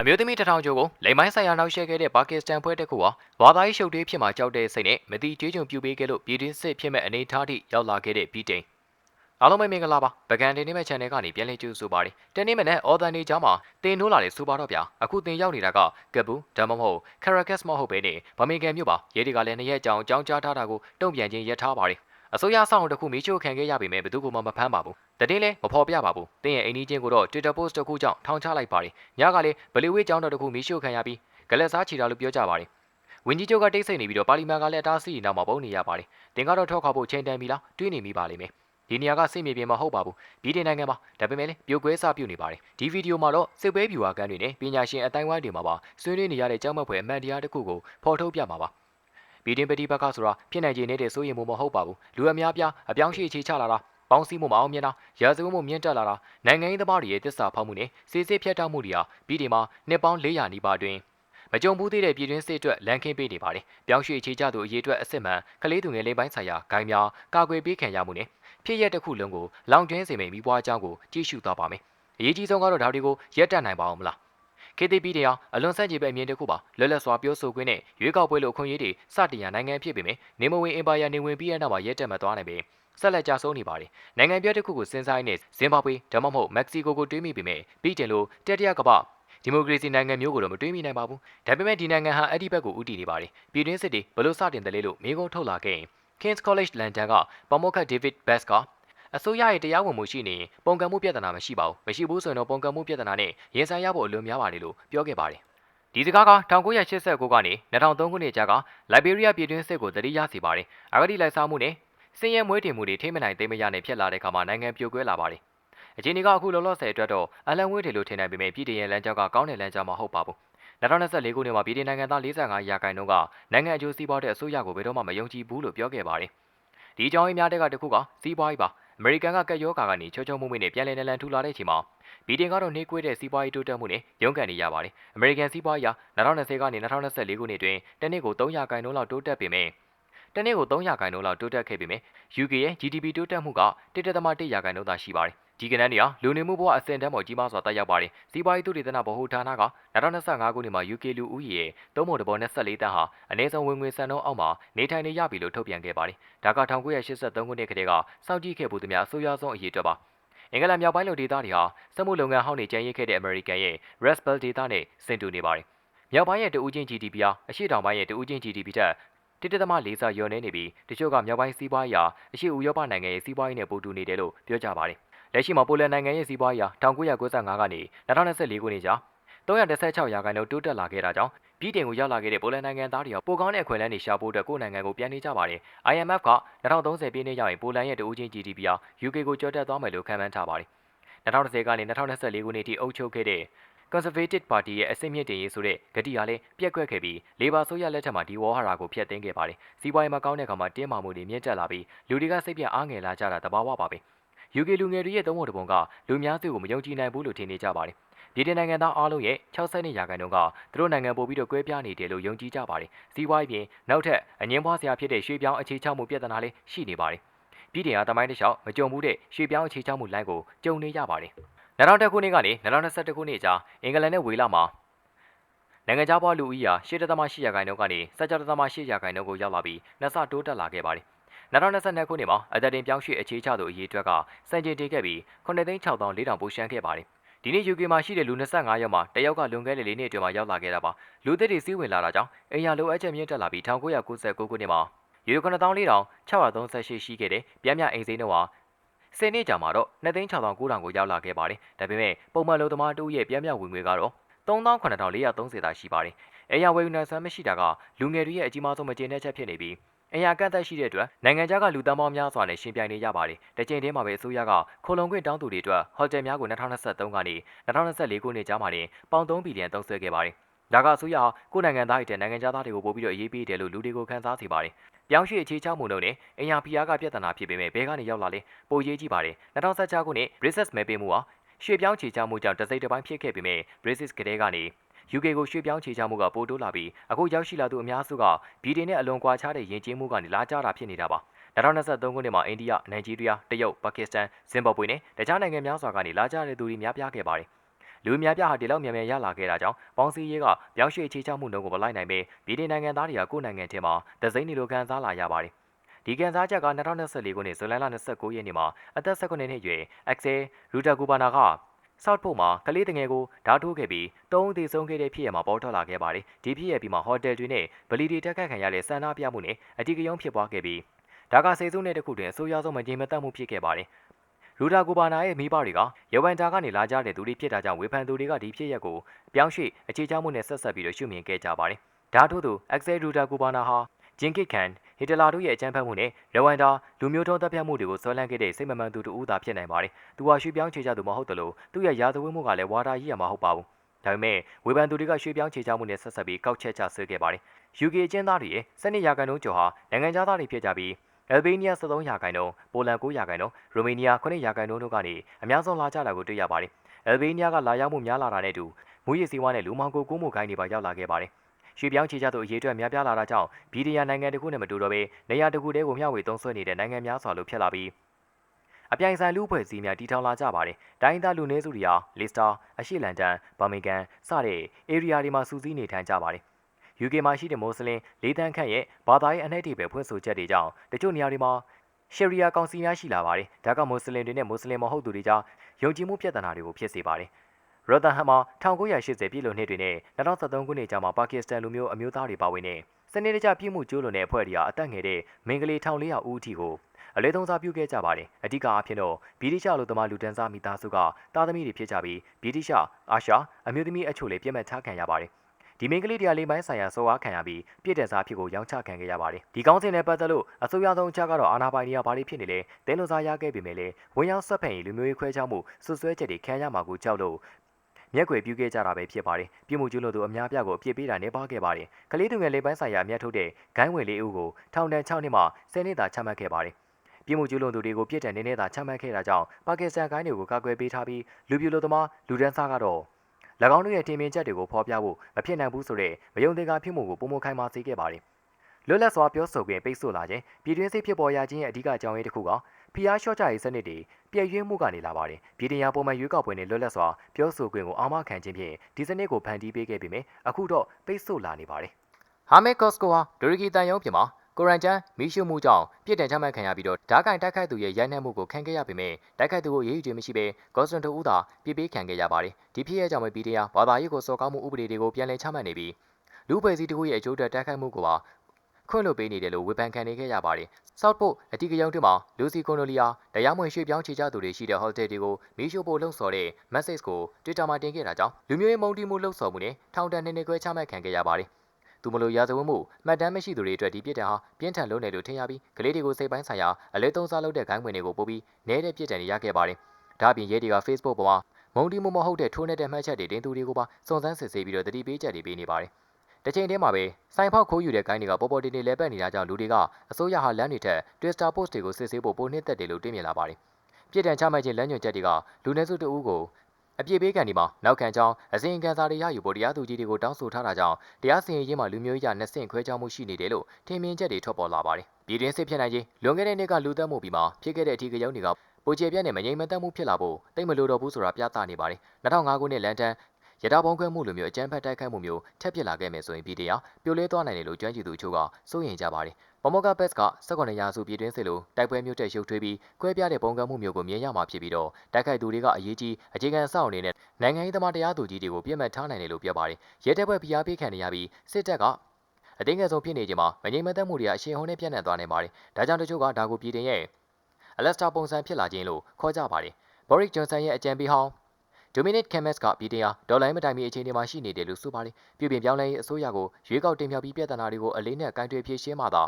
အမျိုးသမီးတစ်ထောင်ကျော်ကိုလိမ်မိုင်းဆိုင်ရာနောက်ရှက်ခဲ့တဲ့ပါကစ္စတန်ဖွဲ့တစ်ခုဟာဝါသားရေးရှုပ်ထွေးဖြစ်မှာကြောက်တဲ့စိတ်နဲ့မတိကျေးကျွန်ပြုပေးခဲ့လို့ပြည်တွင်းစစ်ဖြစ်မဲ့အနေအထားထိရောက်လာခဲ့တဲ့ပြည်တိန်အားလုံးပဲမင်္ဂလာပါပကံတင်နေမဲ့ channel ကနေပြန်လည်ကြိုဆိုပါရစေတနေ့မနေ့အော်ဒန်နေချာမှာတင်နိုးလာတဲ့စူပါတော့ဗျာအခုတင်ရောက်နေတာကကပူဒါမှမဟုတ်ကာရာကက်စ်မဟုတ်ပဲနေဗမင်ကန်မြို့ပါရဲတွေကလည်းနှစ်ရက်ကြောင်ကြောင်းကြားထားတာကိုတုံ့ပြန်ခြင်းရပ်ထားပါရစေ အစိုးရဆောင်တစ်ခုမိချို့ခံခဲ့ရပေမဲ့ဘယ်သူမှမဖမ်းပါဘူးတတိလည်းမဖော်ပြပါဘူးတင်းရဲ့အိမ်ကြီးချင်းကိုတော့ Twitter post တစ်ခုကြောင့်ထောင်ချလိုက်ပါတယ်ညကလည်းဘလီဝေးကျောင်းတော်တစ်ခုမိချို့ခံရပြီးဂလက်စားချီတာလို့ပြောကြပါတယ်ဝင်းကြီးချုပ်ကတိတ်ဆိတ်နေပြီးတော့ပါလီမန်ကလည်းအတားဆီးနောက်မှာပုံနေရပါတယ်တင်ကတော့ထောက်ခါဖို့ချိန်တန်ပြီလားတွေးနေမိပါလိမ့်မယ်ဒီနေရာကစိတ်မြေပြင်မဟုတ်ပါဘူးပြည်တင်နိုင်ငံမှာဒါပေမဲ့လည်းပြိုကွဲစပြုတ်နေပါတယ်ဒီဗီဒီယိုမှာတော့စစ်ပွဲဖြူဝါကန်တွေနဲ့ပညာရှင်အတိုင်းဝိုင်းတွေမှာပါဆွေးနွေးနေရတဲ့ကြောက်မက်ဖွယ်အမှန်တရားတစ်ခုကိုဖော်ထုတ်ပြမှာပါ ပြည်တင်ပတိဘက်ကဆိုတာဖြစ်နိုင်ခြေနေတဲ့စိုးရိမ်မှုမဟုတ်ပါဘူးလူအများပြားအပြောင်းရှိချေချလာတာပေါင်းစည်းမှုမအောင်မြင်တာရာဇဝတ်မှုမြင့်တက်လာတာနိုင်ငံရေးသမားတွေရဲ့တစ္ဆာဖောက်မှုနဲ့စီစစ်ဖြတ်တောက်မှုတွေဟာပြည်ဒီမှာနှစ်ပေါင်း400နီးပါးအတွင်းမကြုံဘူးသေးတဲ့ပြည်တွင်းစစ်အတွက်လန်ခင်းပေးနေပါတယ်။ပြောင်းရွှေ့ချေကြသူအရေးအတွက်အစစ်မှန်ကလေးသူငယ်လေးပိုင်းဆိုင်ရာဂိုင်းများကာကွယ်ပေးခံရမှုနဲ့ဖြစ်ရက်တစ်ခုလုံးကိုလောင်ကျွင်းစေမိန်ပြီးပွားအကြောင်းကိုကြည့်ရှုသွားပါမယ်။အရေးကြီးဆုံးကတော့ဒါတွေကိုရက်တတ်နိုင်ပါအောင်မလား။ KTP တရားအလွန်ဆန့်ကျင်ဘက်အမြင်တစ်ခုပါလွတ်လပ်စွာပြောဆိုခွင့်နဲ့ရွေးကောက်ပွဲလိုအခွင့်အရေးတွေစတင်ရနိုင်ငံဖြစ်ပေမယ့်နေမဝင်အင်ပါယာနေဝင်ပြီးတဲ့နောက်မှာရဲတက်မသွားနိုင်ပေဆက်လက်ကြဆုံးနေပါတယ်နိုင်ငံပြတစ်ခုကိုစဉ်းစားရင်းနဲ့ဇင်ဘာဘွေဒါမှမဟုတ်မက္ကဆီကိုကိုတွေးမိပေမယ့်ပြီးတင်လို့တတိယကမ္ဘာဒီမိုကရေစီနိုင်ငံမျိုးကိုတော့မတွေးမိနိုင်ပါဘူးဒါပေမဲ့ဒီနိုင်ငံဟာအဲ့ဒီဘက်ကိုဥတည်နေပါတယ်ပြည်တွင်းစစ်တွေဘလို့စတင်တယ်လဲလို့မိကုံးထုတ်လာခဲ့ရင် King's College London ကပမောက္ခ David Bass က အစိုးရရဲ့တရားဝင်မှုရှိနေရင်ပုံကံမှုပြဿနာမရှိပါဘူးမရှိဘူးဆိုရင်တော့ပုံကံမှုပြဿနာနဲ့ရင်ဆိုင်ရဖို့အလွန်များပါတယ်လို့ပြောခဲ့ပါတယ်ဒီစကားက1989ကနေ2003ခုနှစ်ကြာကလိုက်ဘေးရီးယားပြည်တွင်းစစ်ကိုတတိယစီပါတယ်အဂတိလိုက်စားမှုနဲ့စင်ရဲမွေးတင်မှုတွေထိမနိုင်သိမရနဲ့ဖြစ်လာတဲ့အခါမှာနိုင်ငံပြိုကွဲလာပါတယ်အခြေအနေကအခုလောလောဆယ်အတွက်တော့အလံဝဲတယ်လို့ထင်နိုင်ပေမဲ့ပြည်တည်ရဲ့လမ်းကြောင်းကကောင်းတဲ့လမ်းကြောင်းမဟုတ်ပါဘူး2024ခုနှစ်မှာပြည်ထောင်နိုင်ငံသား45ရာခိုင်နှုန်းကနိုင်ငံအကျိုးစီးပွားတဲ့အစိုးရကိုဘယ်တော့မှမယုံကြည်ဘူးလို့ပြောခဲ့ပါတယ်။ဒီအကြောင်းအများတဲ့ကတခုကစီးပွားရေးပါ။ အမေရိကန်ကကက်ယောဂါကနေချောချောမှုမှုနဲ့ပြန်လည်နလန်ထူလာတဲ့အချိန်မှာဘီဒင်ကတော့နှေးကွေးတဲ့စီးပွားရေးတိုးတက်မှုနဲ့ရုန်းကန်နေရပါတယ်။အမေရိကန်စီးပွားရေး2020ကနေ2024ခုနှစ်တွင်တနည်းကို300ခိုင်နှုန်းလောက်တိုးတက်ပေမဲ့တနေ့ကို300ခိုင်နှုန်းလောက်တိုးတက်ခဲ့ပေမဲ့ UK ရဲ့ GDP တိုးတက်မှုက1.1ရာခိုင်နှုန်းသာရှိပါတယ်။ ဒီကနေ့နေရာလူနေမှုဘဝအဆင့်တန်းပေါ်ကြီးမားစွာတက်ရောက်ပါတယ်။စီးပွားရေးသုတေသနဗဟိုဌာနက2025ခုနှစ်မှာ UK လူဦးရေရဲ့သုံးပုံတစ်ပုံ24တန်းဟာအနည်းဆုံးဝင်ငွေစံနှုန်းအောက်မှာနေထိုင်နေရပြီလို့ထုတ်ပြန်ခဲ့ပါတယ်။ဒါက1983ခုနှစ်ကတည်းကစောင့်ကြည့်ခဲ့မှုသူများအဆိုးရွားဆုံးအရေးအတွက်ပါ။အင်္ဂလန်မြောက်ပိုင်းလိုဒေသတွေဟာစက်မှုလုပ်ငန်းဟောင်းတွေကျန်ရစ်ခဲ့တဲ့အမေရိကန်ရဲ့ Rust Belt ဒေသနဲ့ဆင်တူနေပါတယ်။မြောက်ပိုင်းရဲ့တဦးချင်း GDP ဟာအရှေ့တောင်ပိုင်းရဲ့တဦးချင်း GDP ထက်တိတိတမလေးစားလျော်နေနေပြီးတချို့ကမြောက်ပိုင်းစီးပွားရေးဟာအရှေ့ဥရောပနိုင်ငံရဲ့စီးပွားရေးနဲ့ပိုတူနေတယ်လို့ပြောကြပါတယ်။ လက်ရှိမှာပိုလန်နိုင်ငံရဲ့စီးပွားရေးဟာ1995ကနေ2024ခုနှစ်ကြား316ရာခိုင်နှုန်းတိုးတက်လာခဲ့တာကြောင့်ပြည်တင်ကိုရောက်လာခဲ့တဲ့ပိုလန်နိုင်ငံသားတွေကပိုကောင်းတဲ့အခွင့်အလမ်းတွေရှာဖို့အတွက်ကိုယ်နိုင်ငံကိုပြန်နေကြပါတယ်။ IMF က2030ပြည့်နှစ်ရောက်ရင်ပိုလန်ရဲ့တဦးချင်း GDP ဟာ UK ကိုကျော်တက်သွားမယ်လို့ခန့်မှန်းထားပါတယ်။2010ကနေ2024ခုနှစ်ထိအုပ်ချုပ်ခဲ့တဲ့ Conservative Party ရဲ့အစိမ့်မြင့်တင်ရေးဆိုတဲ့ဂတိဟာလည်းပြက်ကွက်ခဲ့ပြီး Labor ဆိုရလက်ထက်မှာဒီဝေါ်ဟာရာကိုဖျက်သိမ်းခဲ့ပါတယ်။စီးပွားရေးမကောင်းတဲ့အခါမှာတင်းမာမှုတွေမြင့်တက်လာပြီးလူတွေကစိတ်ပြအားငယ်လာကြတာတဘာဝပါပဲ။ UK လူငယ်တွေရဲ့သုံးပုံတစ်ပုံကလူများစုကိုမယုံကြည်နိုင်ဘူးလို့ထင်နေကြပါတယ်။ပြည်ထနိုင်ငံသားအားလုံးရဲ့62ရာခိုင်နှုန်းကသူတို့နိုင်ငံပို့ပြီးတော့ကွဲပြားနေတယ်လို့ယုံကြည်ကြပါတယ်။စီးပွားရေးပြင်နောက်ထပ်အငင်းပွားစရာဖြစ်တဲ့ရွှေပြောင်းအခြေချမှုပြဿနာလေးရှိနေပါတယ်။ပြည်တင်ဟာတမိုင်းတစ်လျှောက်မကြုံဘူးတဲ့ရွှေပြောင်းအခြေချမှုလိုင်းကိုကြုံနေရပါတယ်။2010ခုနှစ်ကနေ2021ခုနှစ်ကြားအင်္ဂလန်နဲ့ဝေလမှာနိုင်ငံခြားဘွားလူဦးရေ8.8ရာခိုင်နှုန်းကနေ16.8ရာခိုင်နှုန်းကိုရောက်လာပြီးနှစ်ဆတိုးတက်လာခဲ့ပါတယ်။ 2022ခုနှစ်မှာအသက်တင်ပြောင်းရွှေ့အခြေချသူအရေးအတွက်ကစံချိန်တင်ခဲ့ပြီး9,600,400ပိုရှမ်းခဲ့ပါတယ်။ဒီနေ့ UK မှာရှိတဲ့လူ25ယောက်မှာတယောက်ကလွန်ခဲ့တဲ့၄နှစ်အတွင်းမှာရောက်လာခဲ့တာပါ။လူသစ်တွေစီးဝင်လာတာကြောင့်အိမ်ယာလိုအပ်ချက်မြင့်တက်လာပြီး1999ခုနှစ်မှာယူ94,638ရှိခဲ့တဲ့ပြန်မြအိမ်စိမ်းတို့ဟာ10နှစ်ကြာမှာတော့2,600,900ကိုရောက်လာခဲ့ပါတယ်။ဒါပေမဲ့ပုံမှန်လုံသမားတူရဲ့ပြန်မြဝင်ငွေကတော့39,430သာရှိပါတယ်။အဲရဝယ်ယူနိုင်စွမ်းမရှိတာကလူငယ်တွေရဲ့အကြီးမားဆုံးမကျေနပ်ချက်ဖြစ်နေပြီး အရာကန့်သက်ရှိတဲ့အတွက်နိုင်ငံခြားကလူတန်းပေါင်းများစွာနဲ့ရှင်ပြိုင်နေကြပါတယ်။တကြိမ်တည်းမှာပဲအစိုးရကခိုလုံခွင့်တောင်းသူတွေအတွက်ဟိုတယ်များကို2023ကနေ2024ခုနှစ်ကြားမှာတင်ပေါင်3ဘီလီယံသုံးစွဲခဲ့ပါတယ်။ဒါကအစိုးရကိုနိုင်ငံသားတွေတဲ့နိုင်ငံခြားသားတွေကိုပို့ပြီးတော့အရေးပေးတယ်လို့လူတွေကိုခန်းစားစေပါတယ်။ပြောင်းရွှေ့အခြေချမှုလုံးနဲ့အင်ယာဖီယာကပြဿနာဖြစ်ပေမဲ့ဘဲကနေရောက်လာလဲပိုရေးကြည့်ပါတယ်2016ခုနှစ် Brexit မဲပေးမှုဟာရွှေ့ပြောင်းခြေချမှုကြောင့်တစိမ့်တစ်ပိုင်းဖြစ်ခဲ့ပေမဲ့ Brexit ကလေးကနေ UK ကိုရွှေ့ပြောင်းခြေချမှုကပိုတိုးလာပြီးအခုရောက်ရှိလာသူအများစုကဗြိတိန်နဲ့အလွန်ကွာခြားတဲ့ယဉ်ကျေးမှုကနေလာကြတာဖြစ်နေတာပါ2023ခုနှစ်မှာအိန္ဒိယ၊နိုင်ဂျီးရီးယား၊တရုတ်၊ပါကစ္စတန်၊ဇင်ဘာဘွေနဲ့တခြားနိုင်ငံများစွာကနေလာကြတဲ့သူတွေများပြားခဲ့ပါတယ်လူအများပြားဟာဒီလောက်မြန်မြန်ရလာခဲ့တာကြောင့်ပေါင်းစည်းရေးကပြောင်းရွှေ့အခြေချမှုနှုန်းကိုမလိုက်နိုင်ပေဗြိတိန်နိုင်ငံသားတွေကကိုယ့်နိုင်ငံထဲမှာဒဇိမ့်နေလိုခံစားလာရပါတယ်ဒီကန်စားချက်က2024ခုနှစ်ဇူလိုင်လ29ရက်နေ့မှာအသက်19နှစ်အရွယ်အက်ဆယ်ရူတာကူ ဘာနာကဆော့ဖို့မှာကလေးတငယ်ကိုဓာတ်ထိုးခဲ့ပြီးတုံးသေးဆုံးခဲ့တဲ့ဖြစ်ရမှာပေါ်ထွက်လာခဲ့ပါတယ်ဒီဖြစ်ရပြီးမှာဟိုတယ်တွေနဲ့ဗလီတွေတက်ခတ်ခံရတဲ့ဆန္ဒပြမှုနဲ့အတီးကယုံဖြစ်ပွားခဲ့ပြီးဒါကစေစုနဲ့တခုတွင်အဆိုးရွားဆုံးမကြေမတက်မှုဖြစ်ခဲ့ပါတယ်ရူဒါကူဘာနာရဲ့မိဘတွေကရဝမ်တာကနေလာကြတဲ့သူတွေဖြစ်တာကြောင့်ဝေဖန်သူတွေကဒီဖြစ်ရက်ကိုပြောင်းရွှေ့အခြေချမှုနဲ့ဆက်ဆက်ပြီးတော့ရှုမြင်ခဲ့ကြပါတယ်။ဒါထို့သူအက်ဆယ်ရူဒါကူဘာနာဟာ ဂျင်ကစ်ကန်ဟီတလာတို့ရဲ့အကြမ်းဖက်မှုနဲ့ရဝမ်တာလူမျိုးထုံးတပ်ဖြတ်မှုတွေကိုဆွဲလန်းခဲ့တဲ့စိတ်မမှန်သူတူဦးသာဖြစ်နိုင်ပါတယ်။သူဟာရွှေ့ပြောင်းခြေချသူမဟုတ်တယ်လို့သူ့ရဲ့ရာဇဝတ်မှုကလည်းဝါဒကြီးရမှာမဟုတ်ပါဘူး။ဒါပေမဲ့ဝေဖန်သူတွေကရွှေ့ပြောင်းခြေချမှုနဲ့ဆက်ဆက်ပြီးကောက်ချက်ချဆွဲခဲ့ပါတယ်။ UK အကျဉ်းသားတွေရဲ့စနစ်ရာခိုင်နှုန်းကျော်ဟာနိုင်ငံသားတွေဖြစ်ကြပြီးအယ်ဘေးနီးယား73ရာခိုင်နှုန်းပိုလန်9ရာခိုင်နှုန်းရိုမေးနီးယား9ရာခိုင်နှုန်းတို့ကနေအများဆုံးလာကြတာကိုတွေ့ရပါတယ်။အယ်ဘေးနီးယားကလာရောက်မှုများလာတာနဲ့အတူမူရည်စီးပွားနဲ့လူမောင်ကိုကူးမှုခိုင်းတွေပါရောက်လာခဲ့ပါတယ်။ ရွှေပြောင်းချေချသူအရေးအတွက်များပြားလာတာကြောင့်ဗီဒီယာနိုင်ငံတစ်ခုနဲ့မတူတော့ဘဲနေရာတစ်ခုတည်းကိုမျှဝေသုံးစွဲနေတဲ့နိုင်ငံများစွာလို့ဖြစ်လာပြီးအပြိုင်ဆိုင်လူဖွဲ့စည်းများတည်ထောင်လာကြပါတယ်။တိုင်းသားလူနည်းစုတွေဟာလီစတာအရှိလန်တန်ဘာမင်ဂန်စတဲ့ area တွေမှာစူးစီးနေထိုင်ကြပါတယ်။ UK မှာရှိတဲ့မွတ်စလင်လေးတန်းခန့်ရဲ့ဘာသာရေးအနှဲ့အထိပဲဖွင့်ဆိုချက်တွေကြောင့်တချို့နေရာတွေမှာရှယ်ရီယာကောင်စီများရှိလာပါတယ်။ဒါကမွတ်စလင်တွေနဲ့မွတ်စလင်မဟုတ်သူတွေကြားယုံကြည်မှုပြဿနာတွေကိုဖြစ်စေပါတယ်။ ရော်ဒန်ဟမ်မှာ1980ပြည့်လို့နှစ်တွေနဲ့2013ခုနှစ်ကြာမှာပါကစ္စတန်လူမျိုးအမျိုးသားတွေပါဝင်တဲ့စနေတကျပြည့်မှုကျိုးလွန်တဲ့အဖွဲ့တွေဟာအသက်ငယ်တဲ့မင်္ဂလိ1400ဦးအထိကိုအလဲသုံးစားပြုခဲ့ကြပါတယ်။အဓိကအဖြစ်တော့ဗြိတိရှလူသမားလူတန်းစားမိသားစုကတာသမီတွေဖြစ်ကြပြီးဗြိတိရှအာရှအမျိုးသမီးအချို့လည်းပြည့်မဲ့ထားခံရပါတယ်။ဒီမိန်းကလေးတရားလေးပိုင်းဆိုင်ရာစော်အားခံရပြီးပြည့်တဲ့စားဖြစ်ကိုရောင်းချခံခဲ့ရပါတယ်ဒီကောင်းစင်နဲ့ပတ်သက်လို့အစိုးရဆုံးအချက်ကတော့အာဏာပိုင်တွေကဘာတွေဖြစ်နေလဲတဲလွန်စားရခဲ့ပေမဲ့လည်းဝန်ရောက်ဆက်ဖက်ရင်လူမျိုးရေးခွဲခြားမှုဆွဆွဲချက်တွေခံရမှာကိုကြောက်လို့ မျက်ွယ်ပြုခဲ့ကြတာပဲဖြစ်ပါတယ်ပြည်မှုကျူးလို့သူအများပြကိုအပြစ်ပေးတာနေပါခဲ့ပါတယ်ကလေးသူငယ်လေးပိုင်းဆိုင်ရာအမျက်ထုတ်တဲ့ဂိုင်းဝင်လေးဦးကိုထောင်ဒဏ်6နှစ်မှ10နှစ်သာချမှတ်ခဲ့ပါတယ်ပြည်မှုကျူးလွန်သူတွေကိုပြစ်ဒဏ်နည်းနည်းသာချမှတ်ခဲ့တာကြောင့်ပါကစ္စတန်ဂိုင်းတွေကိုကာကွယ်ပေးထားပြီးလူပြူလိုသမားလူဒန်းစားကတော့၎င်းတို့ရဲ့တင်မြင်ချက်တွေကိုဖော်ပြဖို့မဖြစ်နိုင်ဘူးဆိုတဲ့မယုံသင်္ကာဖြစ်မှုကိုပုံမခိုင်းပါစေခဲ့ပါတယ်။လွတ်လပ်စွာပြောဆိုခွင့်ပိတ်ဆို့လာခြင်းပြည်တွင်းစစ်ဖြစ်ပေါ်ရခြင်းရဲ့အဓိကအကြောင်းရင်းတစ်ခုကဖျားလျှော့ချရေးစနစ်တွေ ပြည့်ရွေးမှုကနေလာပါတယ်။ပြည်တရားပုံမှန်ရွေးကောက်ပွဲနဲ့လွတ်လပ်စွာပြောဆိုခွင့်ကိုအာမခံခြင်းဖြင့်ဒီစနစ်ကိုဖန်တီးပေးခဲ့ပေမယ့်အခုတော့ပိတ်ဆို့လာနေပါတယ်။ဟာမက်ကော့စကိုဟာဒိုရီကီတန်ယုံပြင်မှာကိုရန်ချန်မီရှုမှုကြောင့်ပြစ်ဒဏ်ချမှတ်ခံရပြီးတော့ဓာတ်ကန်တိုက်ခိုက်သူရဲ့ရိုက်နှက်မှုကိုခံခဲ့ရပေမဲ့တိုက်ခိုက်သူကိုရေးယူခြင်းမရှိဘဲကော့စတန်တိုဦးသာပြစ်ပေးခံခဲ့ရပါတယ်ဒီဖြစ်ရကြောင့်ပဲပြည်တရားဘာသာရေးကိုစော်ကားမှုဥပဒေတွေကိုပြန်လည်ချမှတ်နေပြီးလူပွဲစည်းတခုရဲ့အကျိုးအတွက်တိုက်ခိုက်မှုကိုပါ ခွင့်လွှတ်ပေးနေတယ်လို့ဝေဖန်ခံနေခဲ့ရပါတယ်။ Southport အတီကရုံးတွင်မှာလူစီကွန်နိုလီယာတရားမဝင်ရွှေ့ပြောင်းခြေချသူတွေရှိတဲ့ hotel တွေကိုမီးရှို့ဖို့လှုံ့ဆော်တဲ့ message ကို Twitter မှာတင်ခဲ့တာကြောင့်လူမျိုးရေးမုန်းတီးမှုလှုံ့ဆော်မှုနဲ့ထောင်ဒဏ်နှစ်နှစ်ခွဲချမှတ်ခံခဲ့ရပါတယ်။သူမလို့ရာဇဝတ်မှုမှတ်တမ်းမရှိသူတွေအတွက်ဒီပြစ်ဒဏ်ဟာပြင်းထန်လုံးတယ်လို့ထင်ရပြီးကလေးတွေကိုစိတ်ပိုင်းဆိုင်ရာအလဲသုံးစားလုပ်တဲ့ဂိုင်းဝင်တွေကိုပို့ပြီးနဲတဲ့ပြစ်ဒဏ်တွေရခဲ့ပါတယ်။ဒါ့အပြင်ရဲတွေက Facebook ပေါ်မှာမုံတီမှုမဟုတ်တဲ့ထိုးနေတဲ့မှတ်ချက်တွေတင်သူတွေကိုပါစုံစမ်းစစ်ဆေးပြီးတော့တတိပေးချက်တွေပေးနေပါတယ်။ တစ်ချိန်တည်းမှာပဲစိုင်ဖောက်ခိုးယူတဲ့ဂိုင်းတွေကပေါ်ပေါ်တင်တင်လဲပတ်နေတာကြောင့်လူတွေကအစိုးရဟာလမ်းတွေထက် Twitter post တွေကိုစစ်ဆေးဖို့ပိုနှိမ့်သက်တယ်လို့တွေ့မြင်လာပါတယ်။ပြည်တံချမှတ်ခြင်းလမ်းညွှန်ချက်တွေကလူနည်းစုတအူးကိုအပြစ်ပေးကံဒီမှာနောက်ခံကြောင်းအစဉ်အကန့်စာတွေရယူဖို့တရားသူကြီးတွေကိုတောင်းဆိုထားတာကြောင့်တရားစီရင်ရေးမှာလူမျိုးရေးနှစ်ဆင့်ခွဲခြားမှုရှိနေတယ်လို့ထင်မြင်ချက်တွေထွက်ပေါ်လာပါတယ်။ပြည်တွင်းစစ်ဖြစ်နိုင်ခြင်းလွန်ခဲ့တဲ့နှစ်ကလူသက်မှုပြီးမှဖြစ်ခဲ့တဲ့အထီးကရုံးတွေကပိုကျေပြတ်နဲ့မငြိမ်မသက်မှုဖြစ်လာဖို့တိတ်မလိုတော့ဘူးဆိုတာပြသနေပါတယ်။2005ခုနှစ်လန်ဒန် ရတာပုံခွဲမှုလိုမျိုးအကြမ်းဖက်တိုက်ခိုက်မှုမျိုးထပ်ဖြစ်လာခဲ့မယ်ဆိုရင်ပြည်တရားပြိုလဲသွားနိုင်တယ်လို့ကျွမ်းကျင်သူအချို့ကစိုးရိမ်ကြပါတယ်။ပမောကပက်က18ရာစုပြည်တွင်းစစ်လိုတိုက်ပွဲမျိုးတက်ရုပ်ထွေးပြီးကွဲပြားတဲ့ပုံကံမှုမျိုးကိုမြင်ရမှာဖြစ်ပြီးတော့တိုက်ခိုက်သူတွေကအရေးကြီးအခြေခံအဆောက်အအုံတွေနဲ့နိုင်ငံရေးသမားတရားသူကြီးတွေကိုပြစ်မှတ်ထားနိုင်တယ်လို့ပြောပါတယ်။ရဲတပ်ဖွဲ့ဖိအားပေးခံနေရပြီးစစ်တပ်ကအတင်းငယ်ဆုံးဖြစ်နေချိန်မှာမငြိမ်မသက်မှုတွေကအရှင်ဟုန်နဲ့ပြန့်နှံ့သွားနေပါတယ်။ဒါကြောင့်တချို့ကဒါကိုပြည်တင်ရဲ့အလက်စတာပုံစံဖြစ်လာခြင်းလို့ခေါ်ကြပါတယ်။ Boris Johnson ရဲ့အကြံပေးဟောင်း Dominic Cummings ကပြည်တရားဒေါ်လာမတိုင်မီအခြေအနေမှာရှိနေတယ်လို့ဆိုပါတယ်။ပြည်ပြင်ပြောင်းလဲရေးအစိုးရကိုရွေးကောက်တင်မြှောက်ပြီးပြည်ထနာတွေကိုအလေးနဲ့ကင်တွယ်ဖြေရှင်းမှသာ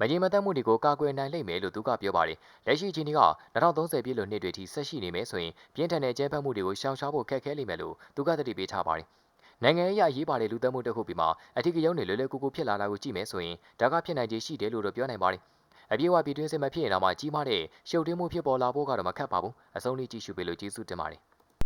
မကြီးမသက်မှုတွေကိုကာကွယ်နိုင်လိမ့်မယ်လို့သူကပြောပါတယ်။လက်ရှိအချိန်က2030ပြည့်လို့နှစ်တွေထိဆက်ရှိနေမယ်ဆိုရင်ပြင်းထန်တဲ့ကျန်းဖတ်မှုတွေကိုရှောင်ရှားဖို့ခက်ခဲလိမ့်မယ်လို့သူကသတိပေးထားပါတယ်။နိုင်ငံရေးအရေးပါတဲ့လူသက်မှုတစ်ခုပြီးမှအထူးကရုံးတွေလွယ်လွယ်ကူကူဖြစ်လာတာကိုကြည့်မယ်ဆိုရင်ဒါကဖြစ်နိုင်ခြေရှိတယ်လို့တော့ပြောနိုင်ပါတယ်။အပြေးအဝပြည်တွင်းစစ်မဖြစ်ရင်တော့မှကြီးမားတဲ့ရှုပ်ထွေးမှုဖြစ်ပေါ်လာဖို့ကတော့မခက်ပါဘူး။အဆုံးလေးကြည့်ရှုပေးလို့ကျေးဇူးတင်ပါတယ်။